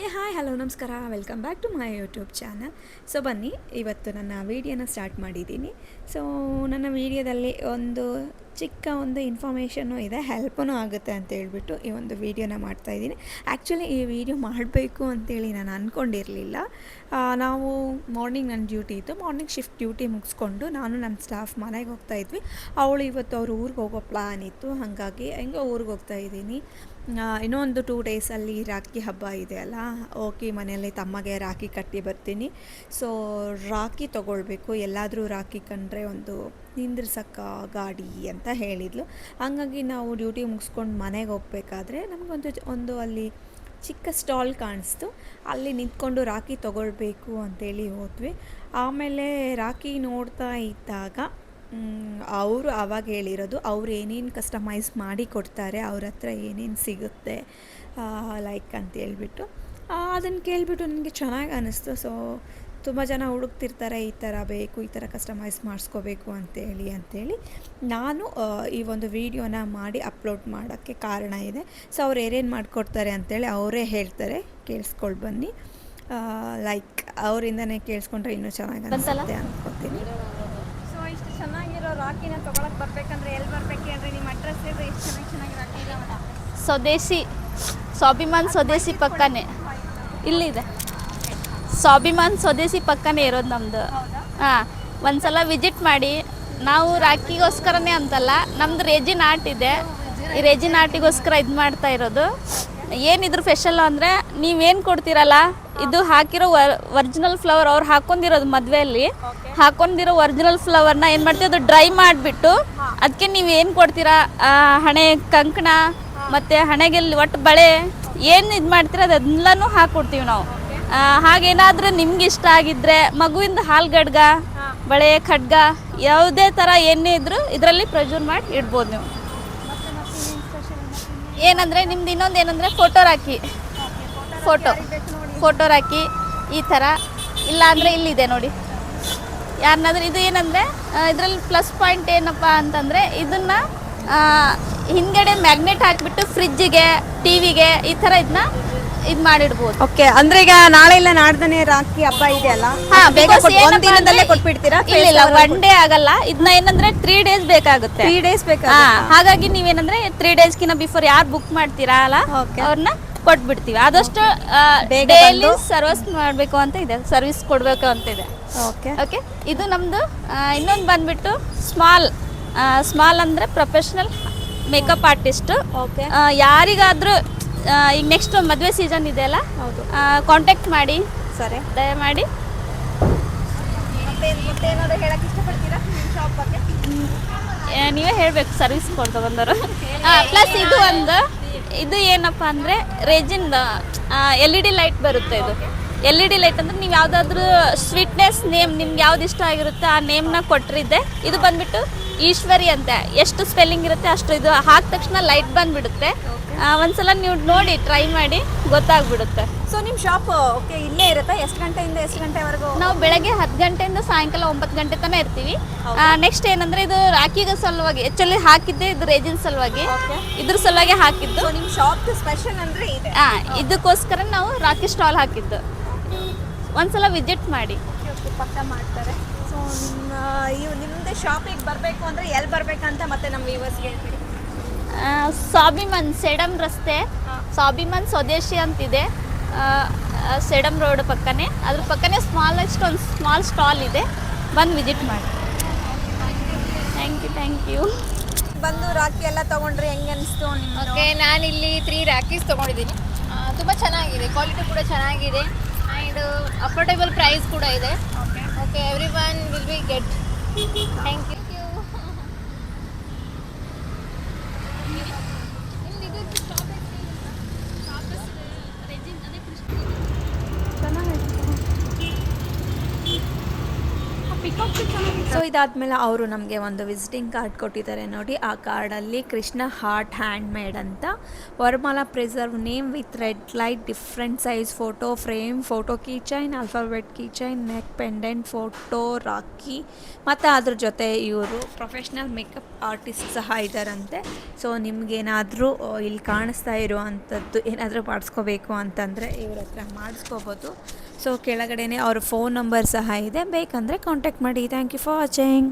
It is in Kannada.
ಏ, ಹಾಯ್, ಹಲೋ, ನಮಸ್ಕಾರ. Welcome back to my YouTube channel so ಬನ್ನಿ, ಇವತ್ತು ನನ್ನ ವೀಡಿಯೋನ ಸ್ಟಾರ್ಟ್ ಮಾಡಿದ್ದೀನಿ. ಸೊ ನನ್ನ ವೀಡಿಯೋದಲ್ಲಿ ಒಂದು ಚಿಕ್ಕ ಒಂದು ಇನ್ಫಾರ್ಮೇಷನ್ನು ಇದೆ ಹೆಲ್ಪೂ ಆಗುತ್ತೆ ಅಂತ ಹೇಳ್ಬಿಟ್ಟು ಈ ಒಂದು ವೀಡಿಯೋನ ಮಾಡ್ತಾಯಿದ್ದೀನಿ ಆ್ಯಕ್ಚುಲಿ ಈ ವಿಡಿಯೋ ಮಾಡಬೇಕು ಅಂತೇಳಿ ನಾನು ಅಂದ್ಕೊಂಡಿರಲಿಲ್ಲ ನಾವು ಮಾರ್ನಿಂಗ್ ನನ್ನ ಡ್ಯೂಟಿ ಇತ್ತು. ಮಾರ್ನಿಂಗ್ ಶಿಫ್ಟ್ ಡ್ಯೂಟಿ ಮುಗಿಸ್ಕೊಂಡು ನಾನು ನನ್ನ ಸ್ಟಾಫ್ ಮನೆಗೆ ಹೋಗ್ತಾ ಇದ್ವಿ. ಅವಳು ಇವತ್ತು ಅವ್ರ ಊರಿಗೆ ಹೋಗೋ ಪ್ಲ್ಯಾನ್ ಇತ್ತು. ಹಾಗಾಗಿ ಹೆಂಗೋ ಊರಿಗೆ ಹೋಗ್ತಾ ಇನ್ನೊಂದು ಟೂ ಡೇಸಲ್ಲಿ ರಾಖಿ ಹಬ್ಬ ಇದೆ ಅಲ್ಲ ಓಕೆ ಮನೆಯಲ್ಲಿ ತಮ್ಮಗೆ ರಾಖಿ ಕಟ್ಟಿ ಬರ್ತೀನಿ. ಸೊ ರಾಖಿ ತೊಗೊಳ್ಬೇಕು, ಎಲ್ಲಾದರೂ ರಾಖಿ ಕಂಡ್ರೆ ಒಂದು ನಿಂದ್ರಿಸಕ್ಕ ಗಾಡಿ ಅಂತ ಹೇಳಿದ್ಲು. ಹಾಗಾಗಿ ನಾವು ಡ್ಯೂಟಿ ಮುಗಿಸ್ಕೊಂಡು ಮನೆಗೆ ಹೋಗ್ಬೇಕಾದ್ರೆ ನಮಗೊಂದು ಒಂದು ಅಲ್ಲಿ ಚಿಕ್ಕ ಸ್ಟಾಲ್ ಕಾಣಿಸ್ತು. ಅಲ್ಲಿ ನಿಂತ್ಕೊಂಡು ರಾಖಿ ತೊಗೊಳ್ಬೇಕು ಅಂತೇಳಿ ಹೋದ್ವಿ. ಆಮೇಲೆ ರಾಖಿ ನೋಡ್ತಾ ಇದ್ದಾಗ ಅವರು ಆವಾಗ ಹೇಳಿರೋದು ಅವ್ರು ಏನೇನು ಕಸ್ಟಮೈಸ್ ಮಾಡಿ ಕೊಡ್ತಾರೆ ಅವ್ರ ಹತ್ರ ಏನೇನು ಸಿಗುತ್ತೆ ಲೈಕ್ ಅಂತ ಹೇಳ್ಬಿಟ್ಟು. ಅದನ್ನು ಕೇಳಿಬಿಟ್ಟು ನನಗೆ ಚೆನ್ನಾಗಿ ಅನ್ನಿಸ್ತು ಸೊ ತುಂಬ ಜನ ಹುಡುಕ್ತಿರ್ತಾರೆ ಈ ಥರ ಬೇಕು ಈ ಥರ ಕಸ್ಟಮೈಸ್ ಮಾಡಿಸ್ಕೋಬೇಕು ಅಂತೇಳಿ ಅಂಥೇಳಿ ನಾನು ಈ ಒಂದು ವೀಡಿಯೋನ ಮಾಡಿ ಅಪ್ಲೋಡ್ ಮಾಡೋಕ್ಕೆ ಕಾರಣ ಇದೆ. ಸೊ ಅವ್ರು ಏನೇನು ಮಾಡಿಕೊಡ್ತಾರೆ ಅಂತೇಳಿ ಅವರೇ ಹೇಳ್ತಾರೆ. ಕೇಳಿಸ್ಕೊಂಡು ಬನ್ನಿ. ಲೈಕ್ ಅವರಿಂದನೇ ಕೇಳಿಸ್ಕೊಂಡ್ರೆ ಇನ್ನೂ ಚೆನ್ನಾಗಿ ಅನಿಸುತ್ತೆ ಅಂದ್ಕೊತೀನಿ ರಾಕಿನ ತಗೊಳಕ್ ಬರ್ಬೇಕಂದ್ರೆ ಎಲ್ಲಿ ಬರ್ಬೇಕು ಹೇಳ್ರಿ? ನಿಮ್ಮ ಅಡ್ರೆಸ್ ಹೇಳ್ರಿ ಎಷ್ಟು ಚೆನ್ನಾಗಿ ಚೆನ್ನಾಗಿ ರಾಕಿ ಇದಾವಲ್ಲ ಸ್ವದೇಶಿ ಸ್ವಾಭಿಮಾನ್ ಸ್ವದೇಶಿ ಪಕ್ಕನೇ. ಇಲ್ಲಿದೆ. ಸ್ವಾಭಿಮಾನ್ ಸ್ವದೇಶಿ ಪಕ್ಕನೇ ಇರೋದು ನಮ್ಮದು ಹಾಂ ಒಂದ್ಸಲ ವಿಸಿಟ್ ಮಾಡಿ. ನಾವು ರಾಖಿಗೋಸ್ಕರನೇ ಅಂತಲ್ಲ ನಮ್ದು ರೇಜಿನ ಆರ್ಟ್ ಇದೆ. ಈ ರೇಜಿನ ಆರ್ಟಿಗೋಸ್ಕರ ಇದು ಮಾಡ್ತಾ ಇರೋದು. ಏನಿದ್ರ ಸ್ಪೆಷಲ್ ಅಂದರೆ ನೀವೇನು ಕೊಡ್ತೀರಲ್ಲ? ಇದು ಹಾಕಿರೋ ಒರಿಜಿನಲ್ ಫ್ಲವರ್ ಅವ್ರು ಹಾಕೊಂಡಿರೋದು ಮದುವೆಯಲ್ಲಿ. ಹಾಕೊಂಡಿರೋ ಒರಿಜಿನಲ್ ಫ್ಲವರ್ನ ಏನು ಮಾಡ್ತೀವಿ ಅದು ಡ್ರೈ ಮಾಡಿಬಿಟ್ಟು ಅದಕ್ಕೆ ನೀವು ಏನು ಕೊಡ್ತೀರಾ? ಹಣೆ ಕಂಕಣ ಮತ್ತು ಹಣೆಗೆ ಒಟ್ಟು ಬಳೆ ಏನು ಇದು ಮಾಡ್ತೀರ ಅದೆಲ್ಲನೂ ಹಾಕ್ಕೊಡ್ತೀವಿ ನಾವು. ಹಾಗೇನಾದರೂ ಹಾಗೇನಾದ್ರೂ ನಿಮ್ಗೆ ಇಷ್ಟ ಆಗಿದ್ರೆ ಮಗುವಿಂದ ಹಾಲ್ಗಡ್ಗ ಬಳೆ ಖಡ್ಗ ಯಾವುದೇ ಥರ ಏನೇ ಇದ್ರೂ ಇದರಲ್ಲಿ ಪ್ರಜೂರ್ ಮಾಡಿ ಇಡ್ಬೋದು ನೀವು. ಏನಂದರೆ, ನಿಮ್ದು ಇನ್ನೊಂದು ಏನಂದರೆ photo rakhi photo photo rakhi ಈ ಥರ. ಇಲ್ಲ ಅಂದರೆ ಇಲ್ಲಿದೆ ನೋಡಿ. ಯಾರನ್ನಾದ್ರೂ ಇದು ಏನಂದರೆ ಇದರಲ್ಲಿ ಪ್ಲಸ್ ಪಾಯಿಂಟ್ ಏನಪ್ಪ ಅಂತಂದರೆ, ಇದನ್ನು ಹಿಂದ್ಗಡೆ ಮ್ಯಾಗ್ನೆಟ್ ಹಾಕಿಬಿಟ್ಟು ಫ್ರಿಜ್ಜಿಗೆ ಟಿ ವಿಗೆ ಈ ಥರ ಇದನ್ನ ಇದು ಮಾಡಿಡ್ಬೋದು. ಓಕೆ ಅಂದ್ರೆ ಈಗ ನಾಳೆ ಇಲ್ಲ ನಾಡ್ದನೆ ರಾಖಿ ಹಬ್ಬ ಇದೆಯಲ್ಲ ಹಾ ಬೇಗ because ಒಂದ್ ದಿನದಲ್ಲೇ ಅಂದ್ರೆ- ಕೊಟ್ಬಿಡ್ತೀರಾ? ಇಲ್ಲ ಇಲ್ಲ ಒನ್ ಡೇ ಆಗಲ್ಲ. ಇದನ್ನ ಏನಂದ್ರೆ ತ್ರೀ ಡೇಸ್ ಬೇಕಾಗುತ್ತೆ. ತ್ರೀ ಡೇಸ್ ಬೇಕಾ ಹಾ ಹಾಗಾಗಿ ನೀವೇನಂದ್ರೆ ತ್ರೀ ಕಿನ್ನ ಬಿಫೋರ್ ಯಾರು ಬುಕ್ ಮಾಡ್ತೀರಾ ಅಲ್ಲ Okay. ಅವ್ರನ್ನ ಕೊಟ್ಬಿಡ್ತೀವಿ. ಆದಷ್ಟು ಬೇಗ ಡೈಲಿ ಬಂದು- ಸರ್ವಿಸ್ ಮಾಡಬೇಕು ಅಂತ ಇದೆ. ಸರ್ವಿಸ್ ಕೊಡಬೇಕು ಅಂತ ಇದೆ. ಓಕೆ ಓಕೆ ಇದು ನಮ್ಮದು ಇನ್ನೊಂದು ಬಂದ್ಬಿಟ್ಟು ಸ್ಮಾಲ್ ಸ್ಮಾಲ್ ಅಂದ್ರೆ ಪ್ರೊಫೆಷ್ನಲ್ ಮೇಕಪ್ ಆರ್ಟಿಸ್ಟ್ ಓಕೆ ಯಾರಿಗಾದರೂ ಈಗ ನೆಕ್ಸ್ಟ್ ಮದುವೆ ಸೀಸನ್ ಇದೆಯಲ್ಲ ಹೌದು. ಕಾಂಟ್ಯಾಕ್ಟ್ ಮಾಡಿ. ಸರಿ. ದಯಮಾಡಿ. ನೀವೇ ಹೇಳ್ಬೇಕು ಸರ್ವಿಸ್ ಕೊಡ್ತಾ ಬಂದರು ಪ್ಲಸ್ ಇದು ಒಂದು ಇದು ಏನಪ್ಪ ಅಂದರೆ ರೇಜಿಂದ ಎಲ್ ಇ ಡಿ ಲೈಟ್ ಬರುತ್ತೆ ಇದು. ಎಲ್ ಇ ಡಿ ಲೈಟ್ ಅಂದ್ರೆ ನೀವು ಯಾವುದಾದ್ರೂ ಸ್ವೀಟ್ನೆಸ್ ನೇಮ್ ನಿಮ್ಗೆ ಯಾವ್ದು ಇಷ್ಟ ಆಗಿರುತ್ತೆ ಆ ನೇಮ್ನ ಕೊಟ್ಟರಿದ್ದೆ ಇದು ಬಂದ್ಬಿಟ್ಟು ಈಶ್ವರಿ ಅಂತ. ಎಷ್ಟು ಸ್ಪೆಲ್ಲಿಂಗ್ ಇರುತ್ತೆ ಅಷ್ಟು ಇದು ಹಾಕಿದ ತಕ್ಷಣ ಲೈಟ್ ಬಂದ್ಬಿಡುತ್ತೆ. ಆ, ಒಂದ್ಸಲ ನೀವು ನೋಡಿ ಟ್ರೈ ಮಾಡಿ ಗೊತ್ತಾಗ್ಬಿಡುತ್ತೆ. ಸೊ ನಿಮ್ಮ ಶಾಪ್ ಓಕೆ ಇಲ್ಲೇ ಇರುತ್ತೆ? ಎಷ್ಟು ಗಂಟೆಯಿಂದ ಎಷ್ಟು ಗಂಟೆವರೆಗೂ? ನಾವು ಬೆಳಗ್ಗೆ ಹತ್ತು ಗಂಟೆಯಿಂದ ಸಾಯಂಕಾಲ ಒಂಬತ್ತು ಗಂಟೆ ತನಕ ಇರ್ತೀವಿ. ನೆಕ್ಸ್ಟ್ ಏನಂದ್ರೆ ಇದು ರಾಖಿಗೆ ಸಲುವಾಗಿ ಆಕ್ಚುಲಿ ಹಾಕಿದ್ದೆ ಇದು ರೇಜಿನ ಸಲುವಾಗಿ. Okay. ಇದ್ರ ಸಲುವಾಗಿ ಹಾಕಿದ್ದು. ಸೊ ನಿಮ್ಮ ಶಾಪ್ ಸ್ಪೆಷಲ್ ಅಂದ್ರೆ ಇದೆ. ಆ, ಇದಕ್ಕೋಸ್ಕರ ನಾವು ರಾಖಿ ಸ್ಟಾಲ್ ಹಾಕಿದ್ದು. ಒಂದ್ಸಲ ವಿಸಿಟ್ ಮಾಡಿ. ಓಕೆ ಓಕೆ ಪಕ್ಕ ಮಾಡ್ತಾರೆ. ಸೊ ನಿಮ್ಮ ಇವ್ ನಿಮ್ಮದೇ ಶಾಪಿಗೆ ಬರಬೇಕು ಅಂದರೆ ಎಲ್ಲಿ ಬರಬೇಕಂತ ಮತ್ತೆ ನಮ್ಮ ವ್ಯೂವರ್ಸ್ಗೆ ಹೇಳ್ಬಿಡಿ ಆ, ಸ್ವಾಭಿಮಾನ್ ಸೆಡಮ್ ರಸ್ತೆ. ಸ್ವಾಭಿಮಾನ್ ಸ್ವದೇಶಿ ಅಂತಿದೆ. ಸೆಡಮ್ ರೋಡ್ ಪಕ್ಕನೇ. ಅದ್ರ ಪಕ್ಕನೇ ಸ್ಮಾಲೆಸ್ಟ್ ಒಂದು ಸ್ಮಾಲ್ ಸ್ಟಾಲ್ ಇದೆ. ಬಂದು ವಿಸಿಟ್ ಮಾಡಿ. ಥ್ಯಾಂಕ್ ಯು ಥ್ಯಾಂಕ್ ಯು ಬಂದು ರಾಖಿ ಎಲ್ಲ ತೊಗೊಂಡ್ರೆ ಹೆಂಗೆ ಅನಿಸ್ತು ಓಕೆ ನಾನಿಲ್ಲಿ ತ್ರೀ ರಾಕೀಸ್ ತೊಗೊಂಡಿದ್ದೀನಿ. ತುಂಬ ಚೆನ್ನಾಗಿದೆ. ಕ್ವಾಲಿಟಿ ಕೂಡ ಚೆನ್ನಾಗಿದೆ. ಆ್ಯಂಡ್ ಅಫೋರ್ಡೆಬಲ್ ಪ್ರೈಸ್ ಕೂಡ ಇದೆ. Okay everyone will be get thank you peacock so ಇದಾದಮೇಲೆ ಅವರು ನಮಗೆ ಒಂದು ವಿಸಿಟಿಂಗ್ ಕಾರ್ಡ್ ಕೊಟ್ಟಿದ್ದಾರೆ ನೋಡಿ. ಆ ಕಾರ್ಡಲ್ಲಿ ಕೃಷ್ಣ ಹಾರ್ಟ್ ಹ್ಯಾಂಡ್ ಮೇಡ್ ಅಂತ. Varmala preserve name with red light different size photo frame photo keychain alphabet keychain neck pendant photo rakhi ಮತ್ತು ಅದ್ರ ಜೊತೆ ಇವರು ಪ್ರೊಫೆಷ್ನಲ್ ಮೇಕಪ್ ಆರ್ಟಿಸ್ಟ್ ಸಹ ಇದ್ದಾರಂತೆ ಸೊ ನಿಮಗೇನಾದರೂ ಇಲ್ಲಿ ಕಾಣಿಸ್ತಾ ಇರುವಂಥದ್ದು ಏನಾದರೂ ಮಾಡಿಸ್ಕೋಬೇಕು ಅಂತಂದರೆ ಇವ್ರ ಹತ್ರ ಮಾಡಿಸ್ಕೋಬೋದು. ಸೊ ಕೆಳಗಡೆನೇ ಅವ್ರ ಫೋನ್ ನಂಬರ್ ಸಹ ಇದೆ. ಬೇಕಂದರೆ ಕಾಂಟ್ಯಾಕ್ಟ್ ಮಾಡಿ. Thank you for watching